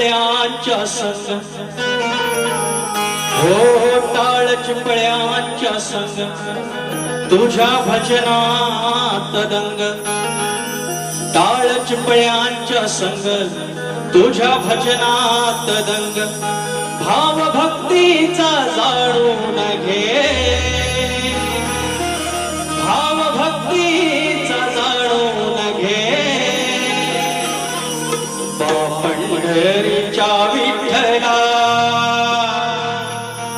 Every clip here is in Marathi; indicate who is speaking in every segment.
Speaker 1: चिपळ्यांच्या संग. हो, हो टाळ चिपळ्यांच्या संग. तुझ्या भजनात दंग. टाळ चिपळ्यांच्या संग. तुझ्या भजनात दंग. भाव भक्तीचा जाणून घे. पंढरीच्या विठ्ठला.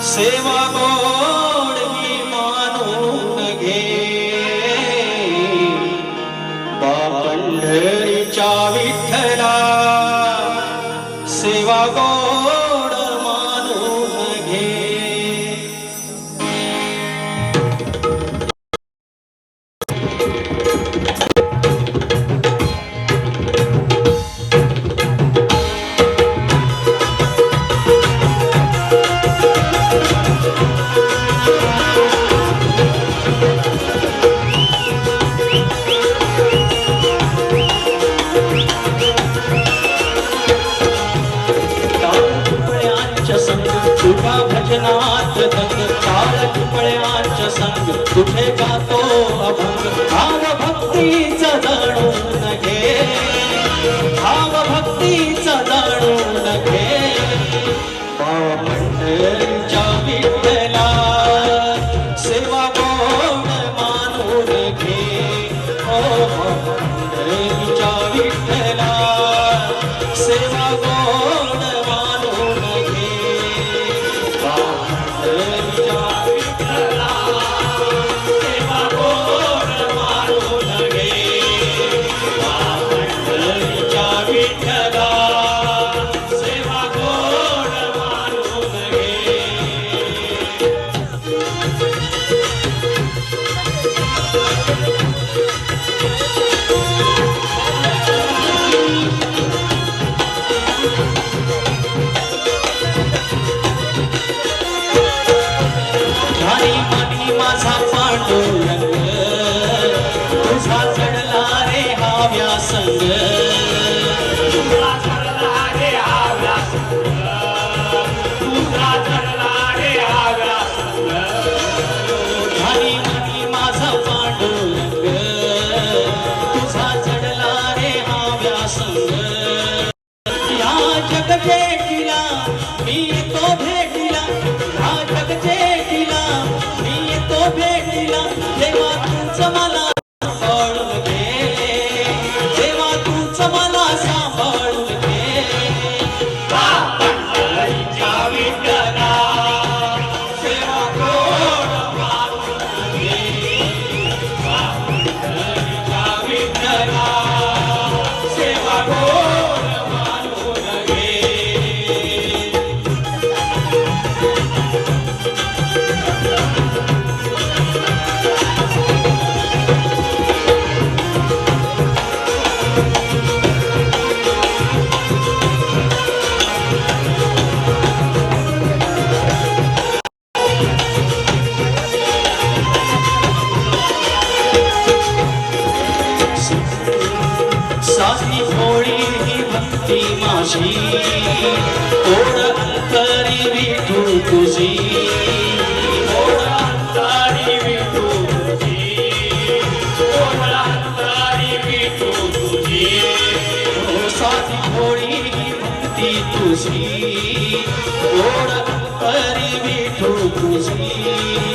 Speaker 1: सेवा गोड ही मानून घे. पंढरीच्या विठ्ठला. टाळ संग कुठे गातो अभंग? भाव भक्तीचा जाणून घे. भाव भक्तीचा जाणून घे. बाबा पंढरीच्या দেখলাম ती माझी. ओढ अंतरी विठू तुझी. ओढ अंतरी विठू तुझी. ओळख अंतरी विठू तुझी. हो साधी होळी भक्ती तुझी. विठू तुझी.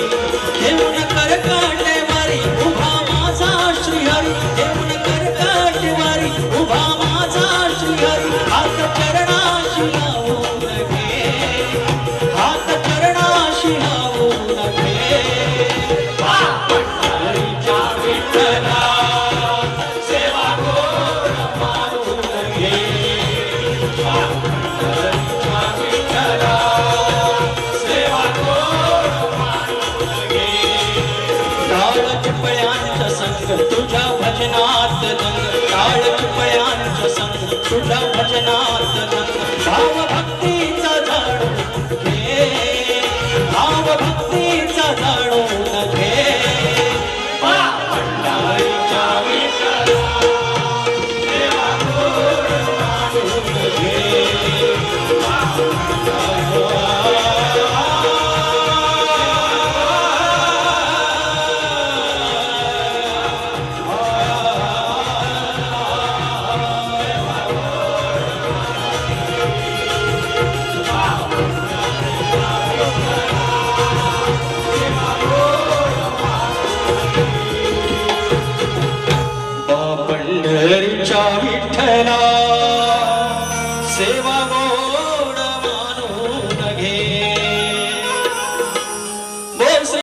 Speaker 1: भजनात रंग काळ कृपयांचा संग तुला भजनात रंग भाव भक्तीचा झाड हे पंढरीच्या विठ्ठला. सेवा